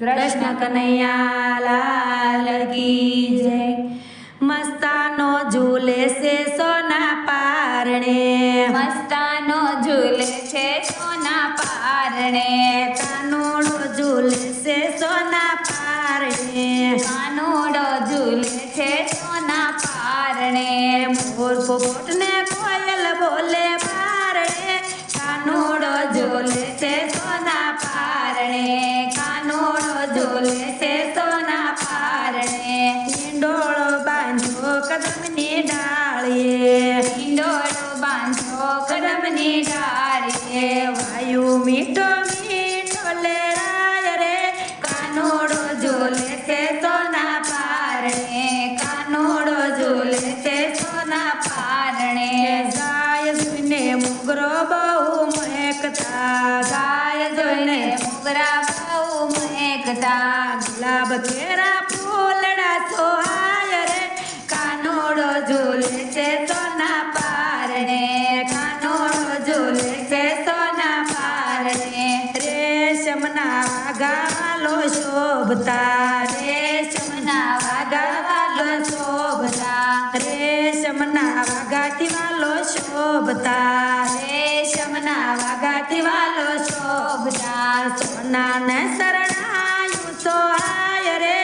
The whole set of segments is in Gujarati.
કૃષ્ણ કનૈયા લાલ કી જય. મસ્તાનો ઝૂલે છે સોના પારણે. મસ્તાનો ઝૂલે છે સોના પારણે. કાનુડો ઝૂલે છે સોના પારણે. કાનુડો ઝૂલે છે સોના પારણે. મોર પોપટને ઈંડોળો બાંધો, કદમની ડાળીએ હિંડોળો બાંધો, કદમની ડાળીએ વાયુ મીઠો મીઠો લેરાય રે. કાનોડો ઝૂલે છે ના પારણે. કાનોડો જોલે છે સોના પારણે. જાય સુને મુગરો બહુ મહેકતા. ગાય જોઈને મુગરા બહુ મહેકતા. ગુલાબ કેરા વાગાલો શોભતા રેશમના વાગા વાગાવાલો શોભતા રેશમના વાગાથી વાલો શોભતા રેશમના વાગાથી વાલો શોભતા સોનાને શરણાયું સોહાય રે.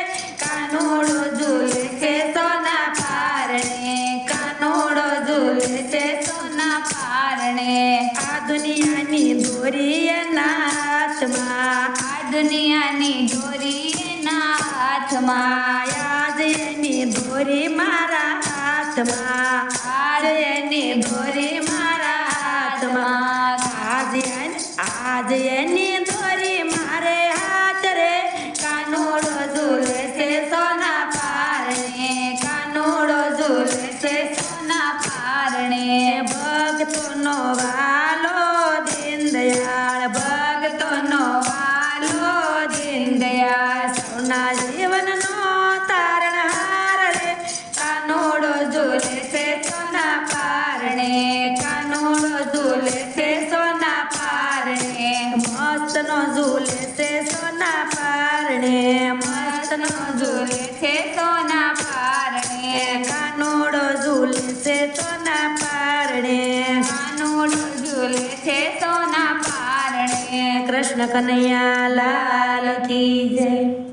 કાનોડો ઝૂલે છે સોના પારણે. કાનોડો ઝૂલે છે સોના પારણે. આ દુનિયાની દોરી એના હાથમાં. આ દુનિયાની દોરી ના હાથમાં આજ એની દોરી મારા હાથમાં. આજ એની દોરી મારા હાથમાં. આજ આજ પારણે મસ્તનો ઝૂલે છે સોના પારણે. કાનોડો ઝૂલે છે પારણે. કાનુડો ઝૂલે છે પારણે. કૃષ્ણ કનૈયા લાલ કી જય.